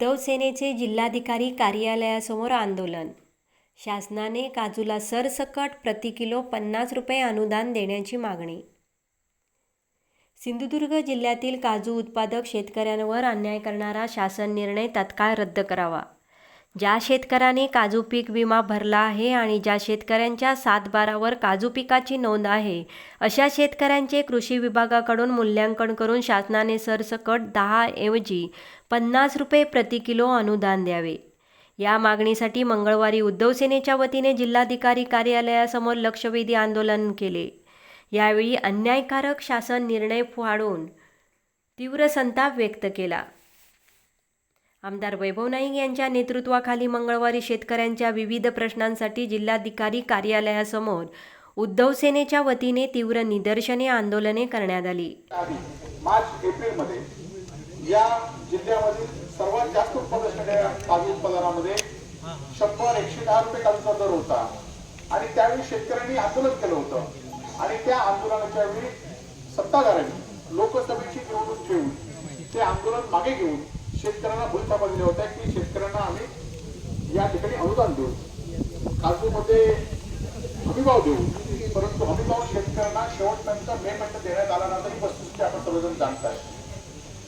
उद्धव सेनेचे जिल्हाधिकारी कार्यालयासमोर आंदोलन. शासनाने काजूला सरसकट प्रति किलो पन्नास रुपये अनुदान देण्याची मागणी. सिंधुदुर्ग जिल्ह्यातील काजू उत्पादक शेतकऱ्यांवर अन्याय करणारा शासन निर्णय तत्काळ रद्द करावा. ज्या शेतकऱ्याने काजू पीक विमा भरला आहे आणि ज्या शेतकऱ्यांच्या सातबारावर काजू पिकाची नोंद आहे अशा शेतकऱ्यांचे कृषी विभागाकडून मूल्यांकन करून शासनाने सरसकट दहा ऐवजी पन्नास रुपये प्रति किलो अनुदान द्यावे. या मागणीसाठी मंगळवारी उद्धव सेनेच्या वतीने जिल्हाधिकारी कार्यालयासमोर लक्षवेधी आंदोलन केले. यावेळी अन्यायकारक शासन निर्णय फाडून तीव्र संताप व्यक्त केला. आमदार वैभव नाईक यांच्या नेतृत्वाखाली मंगळवारी शेतकऱ्यांच्या विविध प्रश्नांसाठी जिल्हाधिकारी कार्यालयासमोर उद्धव सेनेच्या वतीने तीव्र निदर्शने आंदोलने करण्यात आली. आधी मार्च एप्रिलमध्ये या जिल्ह्यामधील सर्वात जास्त उत्पादन काजू उत्पादनामध्ये शंभर एकशे दहा रुपये काजूचा दर होता. आणि त्यावेळी शेतकऱ्यांनी आंदोलन केलं होतं. आणि त्या आंदोलनाच्या वेळी सत्ताधाऱ्यांनी लोकसभेची निवडणूक घेऊन ते आंदोलन मागे घेऊन शेतकऱ्यांना भूलथापा दिल्या होत्या की शेतकऱ्यांना आम्ही या ठिकाणी अनुदान देऊ. काजूमध्ये हमीभाव देऊ. परंतु हमीभाव शेतकऱ्यांना शेवटपर्यंत मे महिन्यात देण्यात आला नव्हता ही वस्तुस्थिती आपण सर्वजण जाणताय.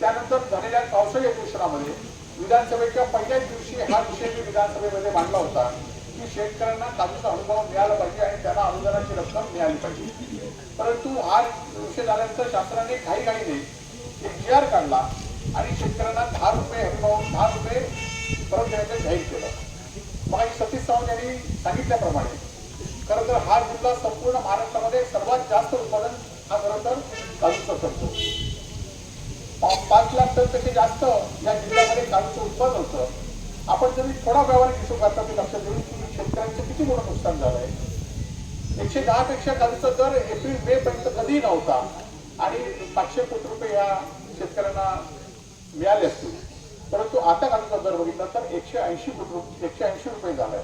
त्यानंतर झालेल्या पावसाळी अधिवेशनामध्ये विधानसभेच्या पहिल्याच दिवशी हा विषय मी विधानसभेमध्ये मांडला होता की शेतकऱ्यांना काजूचा अनुभव मिळाला पाहिजे आणि त्यांना अनुदानाची रक्कम मिळाली पाहिजे. परंतु हा विषय झाल्यानंतर शासनाने काही घाईने एक जी आर काढला. आणि शेतकऱ्यांना दहा रुपये हमीभाव दहा रुपये परत देण्याचं जाहीर केलं. मग सतीश सावंत यांनी सांगितल्याप्रमाणे खरं तर हा जिल्हा संपूर्ण महाराष्ट्रामध्ये सर्वात जास्त उत्पादन हा खरं तर काजूचा करतो. पाच लाख टनपेक्षा जास्त या जिल्ह्यामध्ये काजूचं उत्पादन होतं. आपण जरी थोडा व्यवहारिक हिशोब करता ते लक्षात घेऊन की शेतकऱ्यांचं किती मोठं नुकसान झालं आहे. एकशे दहा पेक्षा काजूचा दर एप्रिल मे पर्यंत कधीही नव्हता. आणि पाचशे कोटी रुपये या शेतकऱ्यांना मिळाले असतील. परंतु आता काजूचा दर बघितला तर एकशे ऐंशी कोटी एकशे ऐंशी रुपये झालाय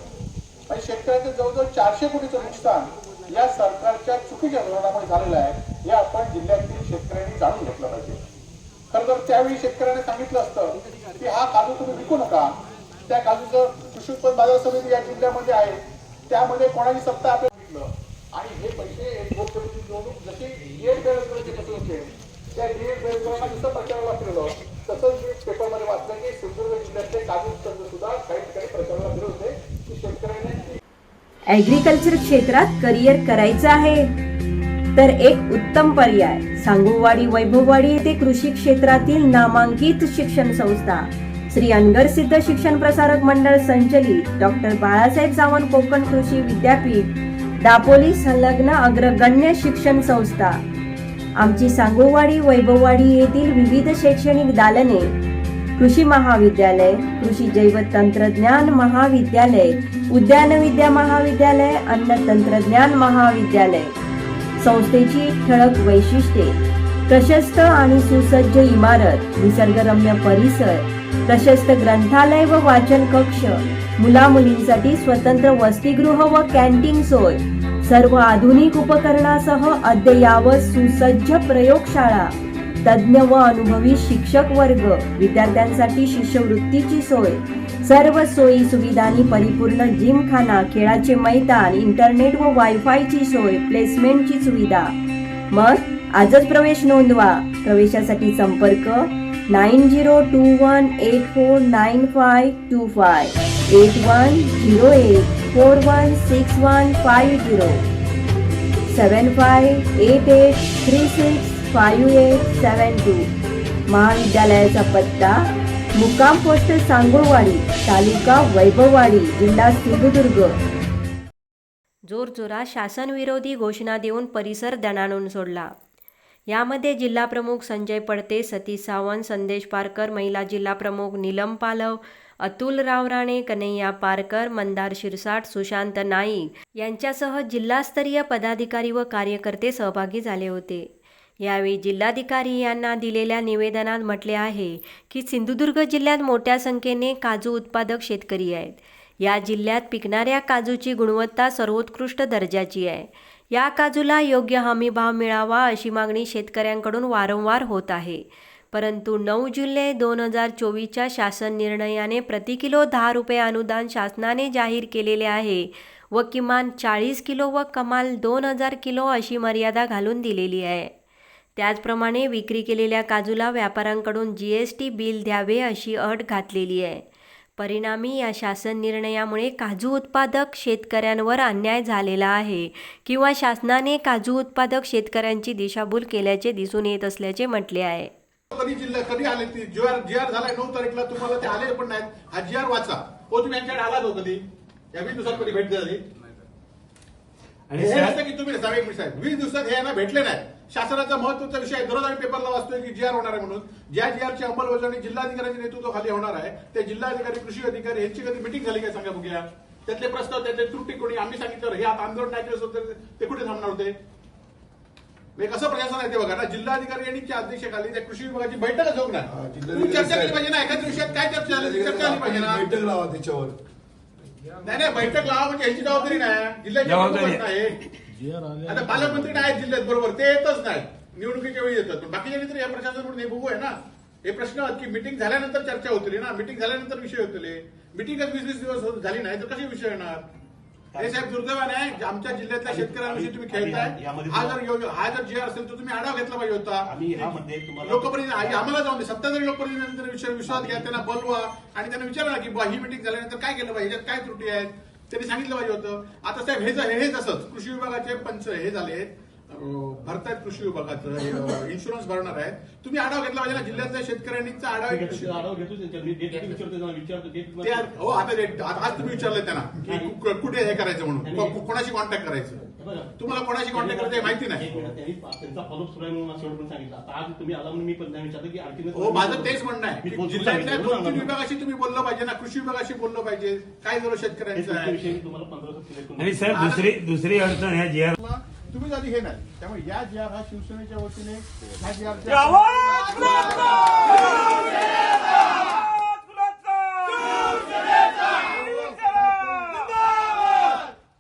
आणि शेतकऱ्यांचं जवळजवळ चारशे कोटीचं नुकसान या सरकारच्या चुकीच्या धोरणामुळे झालेलं आहे हे आपण जिल्ह्यातील शेतकऱ्यांनी जाणून घेतलं पाहिजे. खरं तर त्यावेळी शेतकऱ्यांनी सांगितलं असतं की हा काजू तुम्ही विकू नका. त्या काजूचं कृषी उत्पन्न बाजार समिती या जिल्ह्यामध्ये आहे. त्यामध्ये कोणाची सत्ता आपल्याला आणि हे पैसे एक लोकसभेची निवडणूक जशी डीएड बेरोजगारांचे कसं होते? त्या डीएड बेरोजगारांना जसं प्रचाराला फिरलं तसंच मी पेपरमध्ये वाचलं की सिंधुदुर्ग जिल्ह्यातले काजू संघ सुद्धा काही ठिकाणी प्रचाराला फिरत होते. की शेतकऱ्यांनी ॲग्रिकल्चर क्षेत्रात करिअर करायचं आहे. तर एक उत्तम पर्याय सांगूवाडी वैभववाडी येथे कृषी क्षेत्रातील नामांकित शिक्षण संस्था. श्री अनगर सिद्ध शिक्षण प्रसारक मंडळ संचलित डॉक्टर बाळासाहेब सावंत कोकण कृषी विद्यापीठ. दापोली संलग्न अग्रगण्य शिक्षण संस्था. आमची सांगोवाडी वैभववाडी येथील विविध शैक्षणिक दालने कृषी महाविद्यालय कृषी जैव तंत्रज्ञान महाविद्यालय उद्यान विद्या महाविद्यालय अन्न तंत्रज्ञान महाविद्यालय. संस्थेची ठळक वैशिष्ट्ये प्रशस्त आणि सुसज्ज इमारत निसर्गरम्य परिसर प्रशस्त ग्रंथालय व वाचन कक्ष मुला मुलींसाठी स्वतंत्र वसतिगृह व कॅन्टीन सोय सर्व आधुनिक उपकरणासह अद्ययावत सुसज्ज प्रयोगशाळा तज्ज्ञ व अनुभवी शिक्षक वर्ग विद्यार्थ्यांसाठी शिष्यवृत्तीची सोय सर्व सोयी सुविधांनी परिपूर्ण जिमखाना खेळाचे मैदान इंटरनेट व वायफायची सोय प्लेसमेंटची सुविधा. मग आजच प्रवेश नोंदवा. प्रवेशासाठी संपर्क nine zero two one eight four nine five two five eight one zero eight. Four one six one five zero seven five eight eight three six five eight seven two. महाविद्यालयाचा पत्ता मुक्काम पोस्ट सांगोळवाडी तालुका वैभववाडी जिल्हा सिंधुदुर्ग. जोरजोरात शासनविरोधी घोषणा देऊन परिसर दणाणून सोडला. यामध्ये जिल्हाप्रमुख संजय पडते सतीश सावंत संदेश पारकर महिला जिल्हाप्रमुख नीलम पालव अतुल रावराणे कन्हैया पारकर मंदार शिरसाट सुशांत नाईक यांच्यासह जिल्हास्तरीय पदाधिकारी व कार्यकर्ते सहभागी झाले होते. यावेळी जिल्हाधिकारी यांना दिलेल्या निवेदनात म्हटले आहे की सिंधुदुर्ग जिल्ह्यात मोठ्या संख्येने काजू उत्पादक शेतकरी आहेत. या जिल्ह्यात पिकणाऱ्या काजूची गुणवत्ता सर्वोत्कृष्ट दर्जाची आहे. या काजूला योग्य हमी भाव मिळावा अशी मागणी शेतकऱ्यांकडून वारंवार होत आहे. परंतु नऊ जुलै दोन हजार चोवीसच्या शासन निर्णयाने प्रति किलो दहा रुपये अनुदान शासनाने जाहीर केलेले आहे व किमान चाळीस किलो व कमाल दोन हजार किलो अशी मर्यादा घालून दिलेली आहे. त्याचप्रमाणे विक्री केलेल्या काजूला व्यापाऱ्यांकडून जी एस टी बिल द्यावे अशी अट घातलेली आहे. परिणामी या शासन निर्णयामुळे काजू उत्पादक शेतकऱ्यांवर अन्याय झालेला आहे किंवा शासनाने काजू उत्पादक शेतकऱ्यांची दिशाभूल केल्याचे दिसून येत असल्याचे म्हटले आहे. कधी जिल्हा कधी आले ती? जी आर जी आर झालाय नऊ तारीखला तुम्हाला ते आले पण नाहीत. हा जी आर वाचा. हो तुम्ही यांच्याकडे आलात हो कधी? या वीस दिवसात कधी भेट झाली आणि हे की तुम्ही साहेब. वीस दिवसात हे यांना भेटले नाही. शासनाचा महत्त्वाचा विषय आहे. दररोज आम्ही पेपरला वाचतोय की जी आर होणार आहे म्हणून. ज्या जी आरची अंमलबजावणी जिल्हाधिकाऱ्यांच्या नेतृत्वाखाली होणार आहे त्या जिल्हाधिकारी कृषी अधिकारी यांची कधी मिटिंग झाली काय सांगा बघूया. त्यातले प्रस्ताव त्यातले त्रुटी कोणी आम्ही सांगितलं हे आता आंदोलन नाही केलं असतं तर ते कुठे थांबणार होते? कसं प्रशासन आहे ते बघा ना जिल्हाधिकारी यांनी त्या अध्यक्षाखाली त्या कृषी विभागाची बैठकच होऊ ना चर्चा केली पाहिजे ना एखाद्या विषयात काय चर्चा झाली ती चर्चा झाली पाहिजे ना. बैठक लावा त्याच्यावर. नाही नाही बैठक लावा म्हणजे यांची जबाबदारी नाही. जिल्ह्याची आता पालकमंत्री नाही जिल्ह्यात बरोबर. ते येतच नाही निवडणुकीच्या वेळी येतात. पण बाकीच्या तर या प्रशासनाकडून हे बघू आहे ना. हे प्रश्न आहेत की मिटिंग झाल्यानंतर चर्चा होतील ना? मिटिंग झाल्यानंतर विषय होतील मिटिंगच वीस वीस दिवस होत- झाली नाही तर कसे विषय येणार हे साहेब दुर्दैवाने आहे. आमच्या जिल्ह्यातल्या शेतकऱ्यांविषयी तुम्ही खेळताय. हा जर हा जर जी असेल तर तुम्ही आढावा घेतला पाहिजे होता. आम्ही ह्यामध्ये तुम्हाला- लोकप्रतिनिधी आम्हाला जाऊन दे. सत्ताधारी लोकप्रतिनिधींचा विषय विश्वास घ्या त्यांना बोलवा आणि त्यांना विचारा की बुवा ही मिटिंग झाल्यानंतर काय केलं पाहिजे? याच्यात काय त्रुटी आहेत? त्यांनी सांगितलं पाहिजे होतं. आता साहेब हे हे तसंच कृषी विभागाचे पंच हे झाले. भरतायत कृषी विभागाचं. इन्शुरन्स भरणार आहेत. तुम्ही आढावा घेतला पाहिजे ना. जिल्ह्यातल्या शेतकऱ्यांचा आढावा हो आता आज तुम्ही विचारलं त्यांना. की कुठे हे करायचं म्हणून? कोणाशी कॉन्टॅक्ट करायचं? तुम्हाला कोणाशी कॉन्टॅक्ट करायचं हे माहिती नाही. त्यांचा फॉलोअप सुरू आहे म्हणून पण सांगितलं. आता आज तुम्ही आला म्हणून मी पण विचारतो की आणखी हो माझं तेच म्हणणं आहे. जिल्ह्यातल्या दोन तीन. विभागाशी तुम्ही बोललं पाहिजे ना कृषी विभागाशी बोललं पाहिजे काय झालं शेतकऱ्यांचं दुसरी अडचण ह्या जी आर तुम्ही आधी हे नाही. त्यामुळे या जी आर हा शिवसेनेच्या वतीने हा जी आर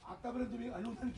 आतापर्यंत तुम्ही अनुदान किती शेतकऱ्याला